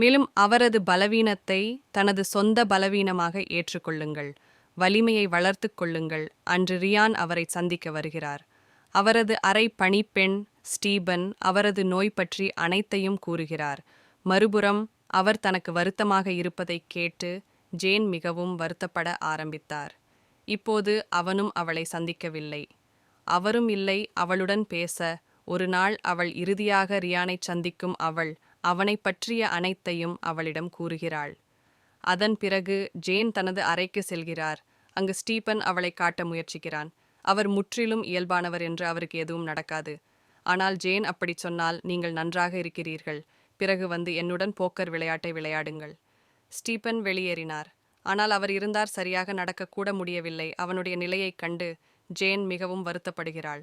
மேலும் அவரது பலவீனத்தை தனது சொந்த பலவீனமாக ஏற்றுக்கொள்ளுங்கள். வலிமையை வளர்த்துக் கொள்ளுங்கள். அன்று ரியான் அவரை சந்திக்க வருகிறார். அவரது அரை பணிப்பெண் ஸ்டீபன் அவரது நோய் பற்றி அனைத்தையும் கூறுகிறார். மறுபுறம் அவர் தனக்கு வருத்தமாக இருப்பதைக் கேட்டு ஜேன் மிகவும் வருத்தப்பட ஆரம்பித்தார். இப்போது அவனும் அவளை சந்திக்கவில்லை. அவரும் இல்லை அவளுடன் பேச. ஒரு நாள் அவள் இறுதியாக ரியானைச் சந்திக்கும் அவள் அவனைப் பற்றிய அனைத்தையும் அவளிடம் கூறுகிறாள். அதன் பிறகு ஜேன் தனது அறைக்கு செல்கிறார். அங்கு ஸ்டீபன் அவளை காட்ட முயற்சிக்கிறான். அவர் முற்றிலும் இயல்பானவர் என்று அவருக்கு எதுவும் நடக்காது. ஆனால் ஜேன் அப்படிச் சொன்னால் நீங்கள் நன்றாக இருக்கிறீர்கள். பிறகு வந்து என்னுடன் போக்கர் விளையாட்டை விளையாடுங்கள். ஸ்டீபன் வெளியேறினார். ஆனால் அவர் இருந்தார் சரியாக நடக்கக்கூட முடியவில்லை. அவனுடைய நிலையைக் கண்டு ஜேன் மிகவும் வருத்தப்படுகிறாள்.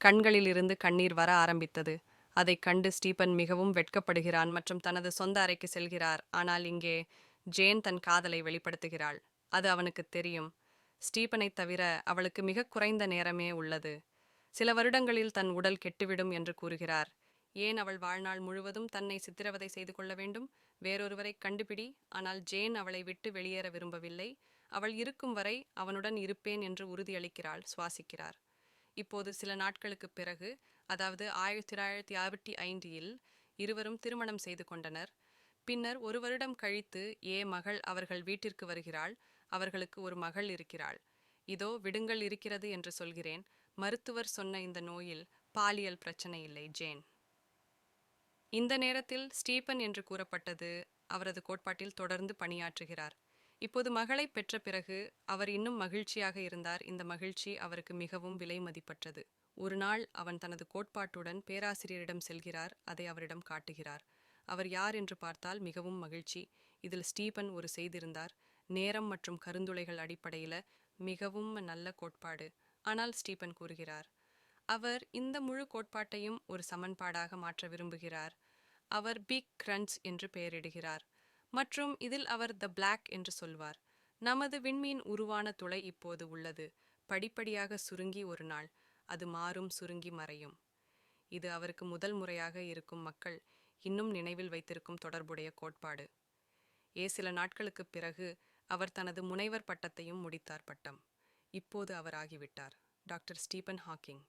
கண்களிலிருந்து கண்ணீர் வர ஆரம்பித்தது. அதைக் கண்டு ஸ்டீபன் மிகவும் வெட்கப்படுகிறான் மற்றும் தனது சொந்த அறைக்கு செல்கிறார். ஆனால் இங்கே ஜேன் தன் காதலை வெளிப்படுத்துகிறாள். அது அவனுக்கு தெரியும். ஸ்டீபனை தவிர அவளுக்கு மிக குறைந்த நேரமே உள்ளது. சில வருடங்களில் தன் உடல் கெட்டுவிடும் என்று கூறுகிறார். ஏன் அவள் வாழ்நாள் முழுவதும் தன்னை சித்திரவதை செய்து கொள்ள வேண்டும்? வேறொருவரை கண்டுபிடி. ஆனால் ஜேன் அவளை விட்டு வெளியேற விரும்பவில்லை. அவள் இருக்கும் வரை அவனுடன் இருப்பேன் என்று உறுதியளிக்கிறாள் சுவாசிக்கிறார். இப்போது சில நாட்களுக்கு பிறகு அதாவது ஆயிரத்தி தொள்ளாயிரத்தி அறுபத்தி ஐந்தில் இருவரும் திருமணம் செய்து கொண்டனர். பின்னர் ஒரு வருடம் கழித்து ஏ மகள் அவர்கள் வீட்டிற்கு வருகிறாள். அவர்களுக்கு ஒரு மகள் இருக்கிறாள். இதோ விடுங்கள் இருக்கிறது என்று சொல்கிறேன். மருத்துவர் சொன்ன இந்த நோயில் பாலியல் பிரச்சனை இல்லை ஜேன். இந்த நேரத்தில் ஸ்டீபன் என்று கூறப்பட்டது அவரது கோட்பாட்டில் தொடர்ந்து பணியாற்றுகிறார். இப்போது மகளை பெற்ற பிறகு அவர் இன்னும் மகிழ்ச்சியாக இருந்தார். இந்த மகிழ்ச்சி அவருக்கு மிகவும் விலை மதிப்பற்றது. ஒரு நாள் அவன் தனது கோட்பாட்டுடன் பேராசிரியரிடம் செல்கிறார். அதை அவரிடம் காட்டுகிறார். அவர் யார் என்று பார்த்தால் மிகவும் மகிழ்ச்சி. இதில் ஸ்டீபன் ஒரு செய்திருந்தார். நேரம் மற்றும் கருந்துளைகள் அடிப்படையில் மிகவும் நல்ல கோட்பாடு. ஆனால் ஸ்டீபன் கூறுகிறார் அவர் இந்த முழு கோட்பாட்டையும் ஒரு சமன்பாடாக மாற்ற விரும்புகிறார். அவர் பிக் கிரன்ஸ் என்று பெயரிடுகிறார். மற்றும் இதில் அவர் த பிளாக் என்று சொல்வார். நமது விண்மீன் உருவான துளை இப்போது உள்ளது. படிப்படியாக சுருங்கி ஒரு நாள். அது மாறும் சுருங்கி மறையும் இது அவருக்கு முதல் முறையாக இருக்கும் மக்கள் இன்னும் நினைவில் வைத்திருக்கும் தொடர்புடைய கோட்பாடு. ஏ சில நாட்களுக்குப் பிறகு அவர் தனது முனைவர் பட்டத்தையும் முடித்தார் பட்டம். இப்போது அவர் ஆகிவிட்டார். Doctor Stephen Hawking.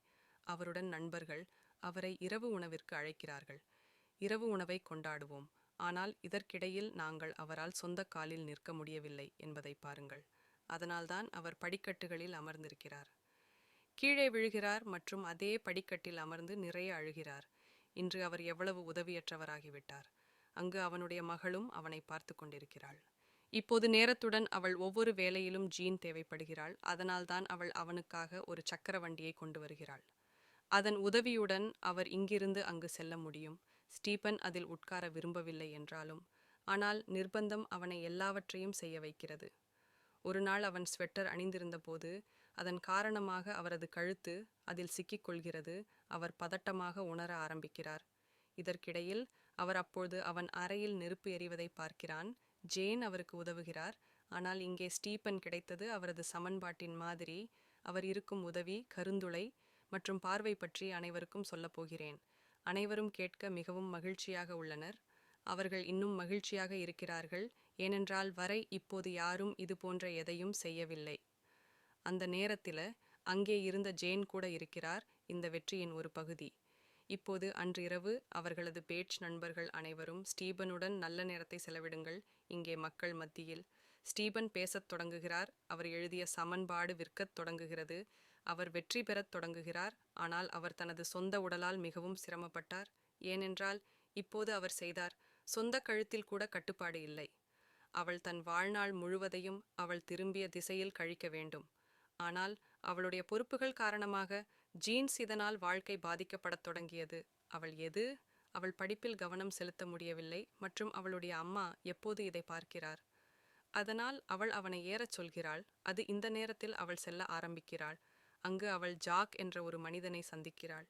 அவருடன் நண்பர்கள் அவரை இரவு உணவிற்கு அழைக்கிறார்கள். இரவு உணவை கொண்டாடுவோம். ஆனால் இதற்கிடையில் நாங்கள் அவரால் சொந்த காலில் நிற்க முடியவில்லை என்பதை பாருங்கள். அதனால்தான் அவர் படிக்கட்டுகளில் அமர்ந்திருக்கிறார். கீழே விழுகிறார் மற்றும் அதே படிக்கட்டில் அமர்ந்து நிறைய அழுகிறார். இன்று அவர் எவ்வளவு உதவியற்றவராகிவிட்டார். அங்கு அவனுடைய மகளும் அவனை பார்த்து கொண்டிருக்கிறாள். இப்போது நேரத்துடன் அவள் ஒவ்வொரு வேலையிலும் ஜீன் தேவைப்படுகிறாள். அதனால்தான் அவள் அவனுக்காக ஒரு சக்கர வண்டியை கொண்டு வருகிறாள். அதன் உதவியுடன் அவர் இங்கிருந்து அங்கு செல்ல முடியும். ஸ்டீபன் அதில் உட்கார விரும்பவில்லை என்றாலும் ஆனால் நிர்பந்தம் அவனை எல்லாவற்றையும் செய்ய வைக்கிறது. ஒரு நாள் அவன் ஸ்வெட்டர் அணிந்திருந்தபோது அதன் காரணமாக அவரது கழுத்து அதில் சிக்கிக் கொள்கிறது அவர் பதட்டமாக உணர ஆரம்பிக்கிறார். இதற்கிடையில் அவர் அப்பொழுது அவன் அறையில் நெருப்பு எறிவதை பார்க்கிறான். ஜேன் அவருக்கு உதவுகிறார். ஆனால் இங்கே ஸ்டீபன் கிடைத்தது அவரது சமன்பாட்டின் மாதிரி. அவர் இருக்கும் உதவி கருந்துளை மற்றும் பார்வை பற்றி அனைவருக்கும் சொல்லப் போகிறேன். அனைவரும் கேட்க மிகவும் மகிழ்ச்சியாக உள்ளனர். அவர்கள் இன்னும் மகிழ்ச்சியாக இருக்கிறார்கள். ஏனென்றால் வரை இப்போது யாரும் இது போன்ற எதையும் செய்யவில்லை. அந்த நேரத்தில் அங்கே இருந்த ஜேன் கூட இருக்கிறார். இந்த வெற்றியின் ஒரு பகுதி. இப்போது அன்றிரவு அவர்களது பேட்ச் நண்பர்கள் அனைவரும் ஸ்டீபனுடன் நல்ல நேரத்தை செலவிடுங்கள். இங்கே மக்கள் மத்தியில் ஸ்டீபன் பேசத் தொடங்குகிறார். அவர் எழுதிய சமன்பாடு விற்கத் தொடங்குகிறது. அவர் வெற்றி பெறத் தொடங்குகிறார். ஆனால் அவர் தனது சொந்த உடலால் மிகவும் சிரமப்பட்டார். ஏனென்றால் இப்போது அவர் செய்தார். சொந்த கழுத்தில் கூட கட்டுப்பாடு இல்லை. அவள் தன் வாழ்நாள் முழுவதையும் அவள் திரும்பிய திசையில் கழிக்க வேண்டும். ஆனால் அவளுடைய பொறுப்புகள் காரணமாக ஜீன்ஸ் இதனால் வாழ்க்கை பாதிக்கப்படத் தொடங்கியது. அவள் எது? அவள் படிப்பில் கவனம் செலுத்த முடியவில்லை மற்றும் அவளுடைய அம்மா எப்போது இதை பார்க்கிறார்? அதனால் அவள் அவனை ஏறச் சொல்கிறாள். அது இந்த நேரத்தில் அவள் செல்ல ஆரம்பிக்கிறாள். அங்கு அவள் ஜாக் என்ற ஒரு மனிதனை சந்திக்கிறாள்.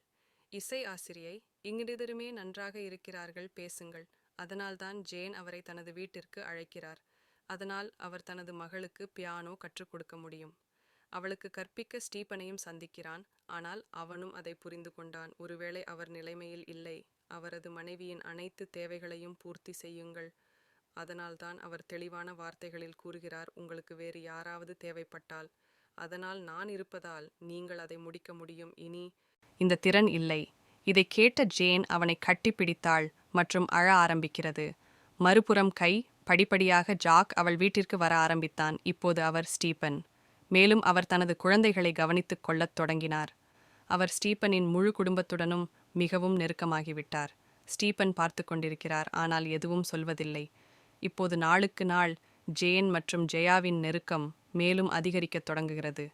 இசை ஆசிரியை இங்கிருதருமே நன்றாக இருக்கிறார்கள் பேசுங்கள். அதனால்தான் ஜேன் அவரை தனது வீட்டிற்கு அழைக்கிறார். அதனால் அவர் தனது மகளுக்கு பியானோ கற்றுக் கொடுக்க முடியும். அவளுக்கு கற்பிக்க ஸ்டீபனையும் சந்திக்கிறான். ஆனால் அவனும் அதை புரிந்து கொண்டான். ஒருவேளை அவர் நிலைமையில் இல்லை. அவரது மனைவியின் அனைத்து தேவைகளையும் பூர்த்தி செய்யுங்கள். அதனால்தான் அவர் தெளிவான வார்த்தைகளில் கூறுகிறார். உங்களுக்கு வேறு யாராவது தேவைப்பட்டால். அதனால் நான் இருப்பதால் நீங்கள் அதை முடிக்க முடியும். இனி இந்த திறன் இல்லை. இதை கேட்ட ஜேன் அவனை கட்டிப்பிடித்தாள் மற்றும் அழ ஆரம்பிக்கிறது. மறுபுறம் கை படிப்படியாக ஜாக் அவள் வீட்டிற்கு வர ஆரம்பித்தான். இப்போது அவர் ஸ்டீபன். மேலும் அவர் தனது குழந்தைகளை கவனித்துக் கொள்ளத் தொடங்கினார். அவர் ஸ்டீபனின் முழு குடும்பத்துடனும் மிகவும் நெருக்கமாகிவிட்டார். ஸ்டீபன் பார்த்து கொண்டிருக்கிறார் ஆனால் எதுவும் சொல்வதில்லை. இப்போது நாளுக்கு நாள் ஜேன் மற்றும் ஜெயாவின் நெருக்கம் மேலும் அதிகரிக்கத் தொடங்குகிறது.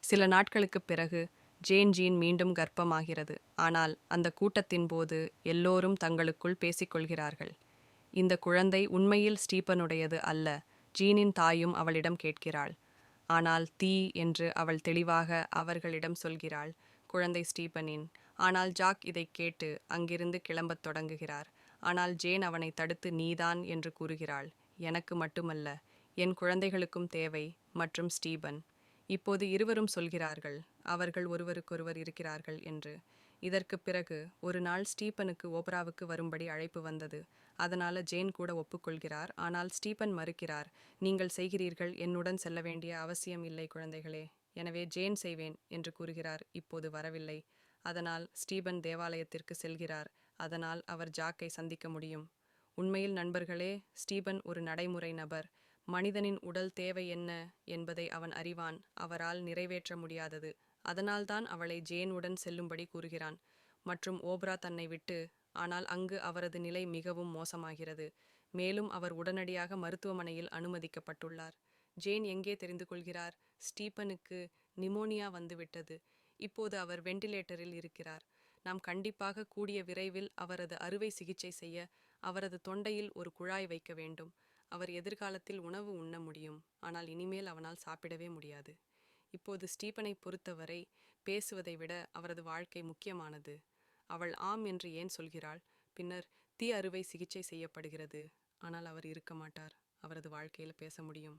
சில நாட்களுக்குப் பிறகு ஜேன் ஜீன் மீண்டும் கர்ப்பமாகிறது. ஆனால் அந்த கூட்டத்தின் போது எல்லோரும் தங்களுக்குள் பேசிக்கொள்கிறார்கள். இந்த குழந்தை உண்மையில் ஸ்டீபனுடையது அல்ல ஜீனின் தாயும் அவளிடம் கேட்கிறாள். ஆனால் தீ என்று அவள் தெளிவாக அவர்களிடம் சொல்கிறாள் குழந்தை ஸ்டீபனின். ஆனால் ஜாக் இதைக் கேட்டு அங்கிருந்து கிளம்பத் தொடங்குகிறார். ஆனால் ஜேன் அவனை தடுத்து நீதான் என்று கூறுகிறாள். எனக்கு மட்டுமல்ல என் குழந்தைகளுக்கும் தேவை மற்றும் ஸ்டீபன். இப்போது இருவரும் சொல்கிறார்கள் அவர்கள் ஒருவருக்கொருவர் இருக்கிறார்கள் என்று. இதற்கு பிறகு ஒரு நாள் ஸ்டீபனுக்கு ஓபராவுக்கு வரும்படி அழைப்பு வந்தது. அதனால ஜேன் கூட ஒப்புக்கொள்கிறார். ஆனால் ஸ்டீபன் மறுக்கிறார் நீங்கள் செய்கிறீர்கள் என்னுடன் செல்ல வேண்டிய அவசியம் இல்லை குழந்தைகளே. எனவே ஜேன் செய்வேன் என்று கூறுகிறார். இப்போது வரவில்லை. அதனால் ஸ்டீபன் தேவாலயத்திற்கு செல்கிறார். அதனால் அவர் ஜாக்கை சந்திக்க முடியும். உண்மையில் நண்பர்களே ஸ்டீபன் ஒரு நடைமுறை நபர். மனிதனின் உடல் தேவை என்ன என்பதை அவன் அறிவான் அவரால் நிறைவேற்ற முடியாதது. அதனால்தான் அவளை ஜேனுடன் செல்லும்படி கூறுகிறான். மற்றும் ஓப்ரா தன்னை விட்டு ஆனால் அங்கு அவரது நிலை மிகவும் மோசமாகிறது. மேலும் அவர் உடனடியாக மருத்துவமனையில் அனுமதிக்கப்பட்டுள்ளார். ஜேன் எங்கே தெரிந்து கொள்கிறார் ஸ்டீபனுக்கு நிமோனியா வந்துவிட்டது. இப்போது அவர் வெண்டிலேட்டரில் இருக்கிறார். நாம் கண்டிப்பாக கூடிய விரைவில் அவரது அறுவை சிகிச்சை செய்ய அவரது தொண்டையில் ஒரு குழாய் வைக்க வேண்டும். அவர் எதிர்காலத்தில் உணவு உண்ண முடியும். ஆனால் இனிமேல் அவனால் சாப்பிடவே முடியாது. இப்போது ஸ்டீபனை பொறுத்தவரை பேசுவதை விட அவரது வாழ்க்கை முக்கியமானது. அவள் ஆம் என்று ஏன் சொல்கிறாள்? பின்னர் தீ அறுவை சிகிச்சை செய்யப்படுகிறது. ஆனால் அவர் இருக்க மாட்டார். அவரது வாழ்க்கையில் பேச முடியும்.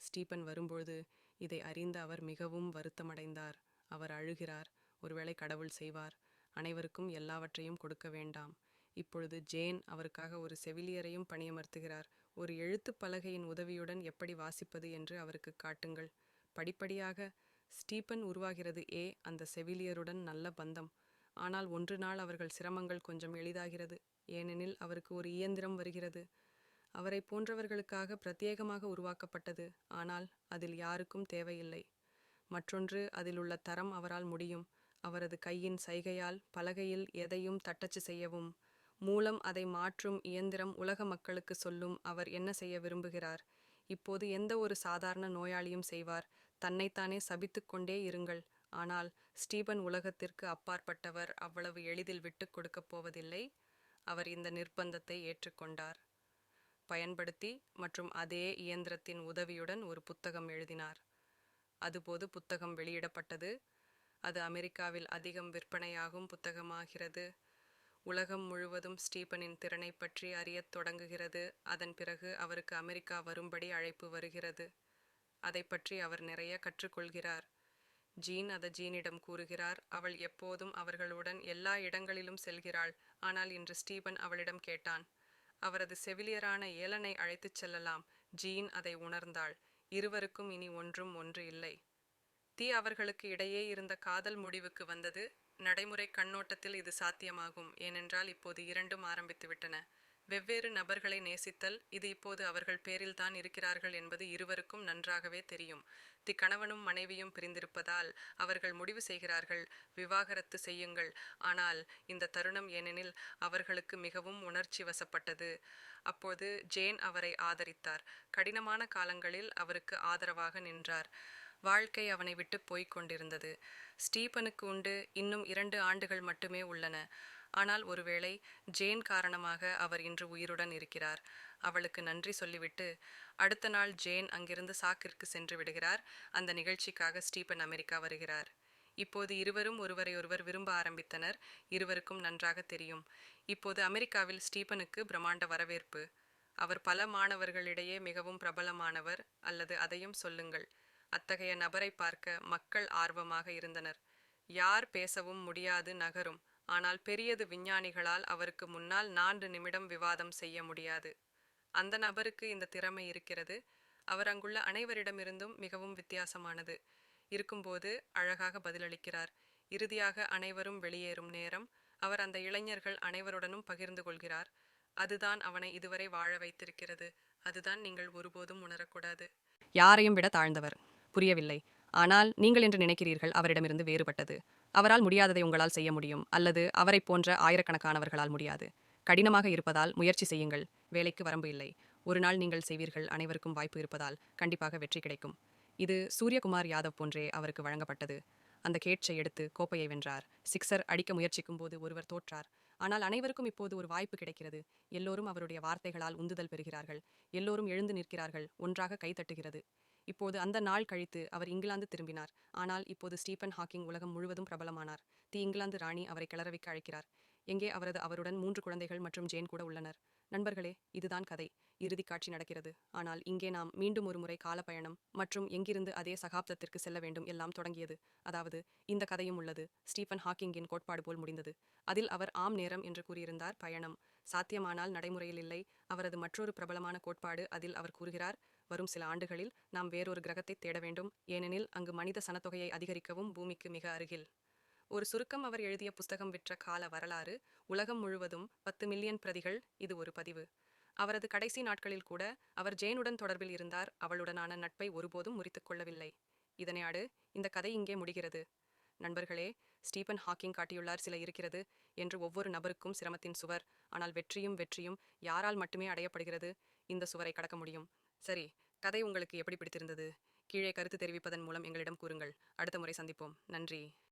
ஸ்டீபன் வரும்பொழுது இதை அறிந்த அவர் மிகவும் வருத்தமடைந்தார். அவர் அழுகிறார். ஒருவேளை கடவுள் செய்வார். அனைவருக்கும் எல்லாவற்றையும் கொடுக்க வேண்டாம். இப்பொழுது ஜேன் அவருக்காக ஒரு செவிலியரையும் பணியமர்த்துகிறார். ஒரு எழுத்துப் பலகையின் உதவியுடன் எப்படி வாசிப்பது என்று அவருக்கு காட்டுங்கள். படிப்படியாக ஸ்டீபன் உருவாகிறது. ஏ. அந்த செவிலியருடன் நல்ல பந்தம். ஆனால் ஒன்று நாள் அவர்கள் சிரமங்கள் கொஞ்சம் எளிதாகிறது. ஏனெனில் அவருக்கு ஒரு இயந்திரம் வருகிறது. அவரை போன்றவர்களுக்காக பிரத்யேகமாக உருவாக்கப்பட்டது. ஆனால் அதில் யாருக்கும் தேவையில்லை. மற்றொன்று அதில் உள்ள தரம் அவரால் முடியும். அவரது கையின் சைகையால் பலகையில் எதையும் தட்டச்சு செய்யவும் மூலம் அதை மாற்றும் இயந்திரம் உலக மக்களுக்கு சொல்லும் அவர் என்ன செய்ய விரும்புகிறார்? இப்போது எந்த ஒரு சாதாரண நோயாளியும் செய்வார். தன்னைத்தானே சபித்துக்கொண்டே இருங்கள். ஆனால் ஸ்டீபன் உலகத்திற்கு அப்பாற்பட்டவர் அவ்வளவு எளிதில் விட்டுக் கொடுக்கப் போவதில்லை? அவர் இந்த நிர்பந்தத்தை ஏற்றுக்கொண்டார். பயன்படுத்தி மற்றும் அதே இயந்திரத்தின் உதவியுடன் ஒரு புத்தகம் எழுதினார். அதுபோது புத்தகம் வெளியிடப்பட்டது. அது அமெரிக்காவில் அதிகம் விற்பனையாகும் புத்தகமாகிறது. உலகம் முழுவதும் ஸ்டீபனின் திறனை பற்றி அறியத் தொடங்குகிறது. அதன் பிறகு அவருக்கு அமெரிக்கா வரும்படி அழைப்பு வருகிறது. அதை பற்றி அவர் நிறைய கற்றுக்கொள்கிறார். ஜீன் அதை ஜீனிடம் கூறுகிறார். அவள் எப்போதும் அவர்களுடன் எல்லா இடங்களிலும் செல்கிறாள். ஆனால் இன்று ஸ்டீபன் அவளிடம் கேட்டான் அவரது செவிலியரான ஏலனை அழைத்துச் செல்லலாம் ஜீன் அதை உணர்ந்தாள். இருவருக்கும் இனி ஒன்றும் ஒன்று இல்லை. தீ அவர்களுக்கு இடையே இருந்த காதல் முடிவுக்கு வந்தது. நடைமுறை கண்ணோட்டத்தில் இது சாத்தியமாகும். ஏனென்றால் இப்போது இரண்டும் ஆரம்பித்துவிட்டன. வெவ்வேறு நபர்களை நேசித்தல் இது இப்போது அவர்கள் பேரில்தான் இருக்கிறார்கள் என்பது இருவருக்கும் நன்றாகவே தெரியும். தி கணவனும் மனைவியும் பிரிந்திருப்பதால் அவர்கள் முடிவு செய்கிறார்கள் விவாகரத்து செய்யுங்கள். ஆனால் இந்த தருணம் ஏனெனில் அவர்களுக்கு மிகவும் உணர்ச்சி வசப்பட்டது. அப்போது ஜேன் அவரை ஆதரித்தார். கடினமான காலங்களில் அவருக்கு ஆதரவாக நின்றார். வாழ்க்கை அவனை விட்டு போய்க் கொண்டிருந்தது. ஸ்டீபனுக்கு உண்டு இன்னும் இரண்டு ஆண்டுகள் மட்டுமே உள்ளன. ஆனால் ஒருவேளை ஜேன் காரணமாக அவர் இன்று உயிருடன் இருக்கிறார். அவளுக்கு நன்றி சொல்லிவிட்டு அடுத்த நாள் ஜேன் அங்கிருந்து சாக்கிற்கு சென்று விடுகிறார். அந்த நிகழ்ச்சிக்காக ஸ்டீபன் அமெரிக்கா வருகிறார். இப்போது இருவரும் ஒருவரையொருவர் விரும்ப ஆரம்பித்தனர். இருவருக்கும் நன்றாக தெரியும். இப்போது அமெரிக்காவில் ஸ்டீபனுக்கு பிரம்மாண்ட வரவேற்பு. அவர் பல மாணவர்களிடையே மிகவும் பிரபலமானவர். அல்லது அதையும் சொல்லுங்கள். அத்தகைய நபரை பார்க்க மக்கள் ஆர்வமாக இருந்தனர். யார் பேசவும் முடியாது நகரும். ஆனால் பெரியது விஞ்ஞானிகளால் அவருக்கு முன்னால் நான்கு நிமிடம் விவாதம் செய்ய முடியாது. அந்த நபருக்கு இந்த திறமை இருக்கிறது. அவர் அங்குள்ள அனைவரிடமிருந்தும் மிகவும் வித்தியாசமானது. இருக்கும்போது அழகாக பதிலளிக்கிறார். இறுதியாக அனைவரும் வெளியேறும் நேரம் அவர் அந்த இளைஞர்கள் அனைவருடனும் பகிர்ந்து கொள்கிறார். அதுதான் அவனை இதுவரை வாழ வைத்திருக்கிறது. அதுதான் நீங்கள் ஒருபோதும் உணரக்கூடாது. யாரையும் விட தாழ்ந்தவர். புரியவில்லை. ஆனால் நீங்கள் என்று நினைக்கிறீர்கள் அவரிடமிருந்து வேறுபட்டது. அவரால் முடியாததை உங்களால் செய்ய முடியும் அல்லது அவரைப் போன்ற ஆயிரக்கணக்கானவர்களால் முடியாது. கடினமாக இருப்பதால் முயற்சி செய்யுங்கள். வேலைக்கு வரம்பு இல்லை. ஒரு நாள் நீங்கள் செய்வீர்கள். அனைவருக்கும் வாய்ப்பு இருப்பதால் கண்டிப்பாக வெற்றி கிடைக்கும். இது சூரியகுமார் யாதவ் போன்றே அவருக்கு வழங்கப்பட்டது. அந்த கேட்சை எடுத்து கோப்பையை வென்றார். சிக்ஸர் அடிக்க முயற்சிக்கும் போது ஒருவர் தோற்றார். ஆனால் அனைவருக்கும் இப்போது ஒரு வாய்ப்பு கிடைக்கிறது. எல்லோரும் அவருடைய வார்த்தைகளால் உந்துதல் பெறுகிறார்கள். எல்லோரும் எழுந்து நிற்கிறார்கள். ஒன்றாக கைத்தட்டுகிறது இப்போது அந்த நாள் கழித்து அவர் இங்கிலாந்து திரும்பினார். ஆனால் இப்போது ஸ்டீபன் ஹாக்கிங் உலகம் முழுவதும் பிரபலமானார். தி இங்கிலாந்து ராணி அவரை கிளறவிக்க அழைக்கிறார். எங்கே அவரது அவருடன் மூன்று குழந்தைகள் மற்றும் ஜேன் கூட உள்ளனர். நண்பர்களே இதுதான் கதை. இறுதி காட்சி நடக்கிறது. ஆனால் இங்கே நாம் மீண்டும் ஒரு முறை காலப்பயணம் மற்றும் எங்கிருந்து அதே சகாப்தத்திற்கு செல்ல வேண்டும் எல்லாம் தொடங்கியது. அதாவது இந்த கதையும் உள்ளது. ஸ்டீபன் ஹாக்கிங்கின் கோட்பாடு போல் முடிந்தது. அதில் அவர் ஆம் நேரம் என்று கூறியிருந்தார். பயணம் சாத்தியமானால் நடைமுறையில் இல்லை. அவரது மற்றொரு பிரபலமான கோட்பாடு அதில் அவர் கூறுகிறார். வரும் சில ஆண்டுகளில் நாம் வேறொரு கிரகத்தை தேட வேண்டும். ஏனெனில் அங்கு மனித சனத்தொகையை அதிகரிக்கவும் பூமிக்கு மிக அருகில். ஒரு சுருக்கம் அவர் எழுதிய புஸ்தகம் விற்ற கால வரலாறு உலகம் முழுவதும் பத்து மில்லியன் பிரதிகள் இது ஒரு பதிவு. அவரது கடைசி நாட்களில் கூட அவர் ஜேனுடன் தொடர்பில் இருந்தார் அவளுடனான நட்பை ஒருபோதும் முறித்துக் கொள்ளவில்லை. இதனையாடு இந்த கதை இங்கே முடிகிறது. நண்பர்களே ஸ்டீபன் ஹாக்கிங் காட்டியுள்ளார் சில இருக்கிறது என்று ஒவ்வொரு நபருக்கும் சிரமத்தின் சுவர். ஆனால் வெற்றியும் வெற்றியும் யாரால் மட்டுமே அடையப்படுகிறது? இந்த சுவரை கடக்க முடியும். சரி கதை உங்களுக்கு எப்படி பிடித்திருந்தது? கீழே கருத்து தெரிவிப்பதன் மூலம் எங்களிடம் கூறுங்கள். அடுத்த முறை சந்திப்போம். நன்றி.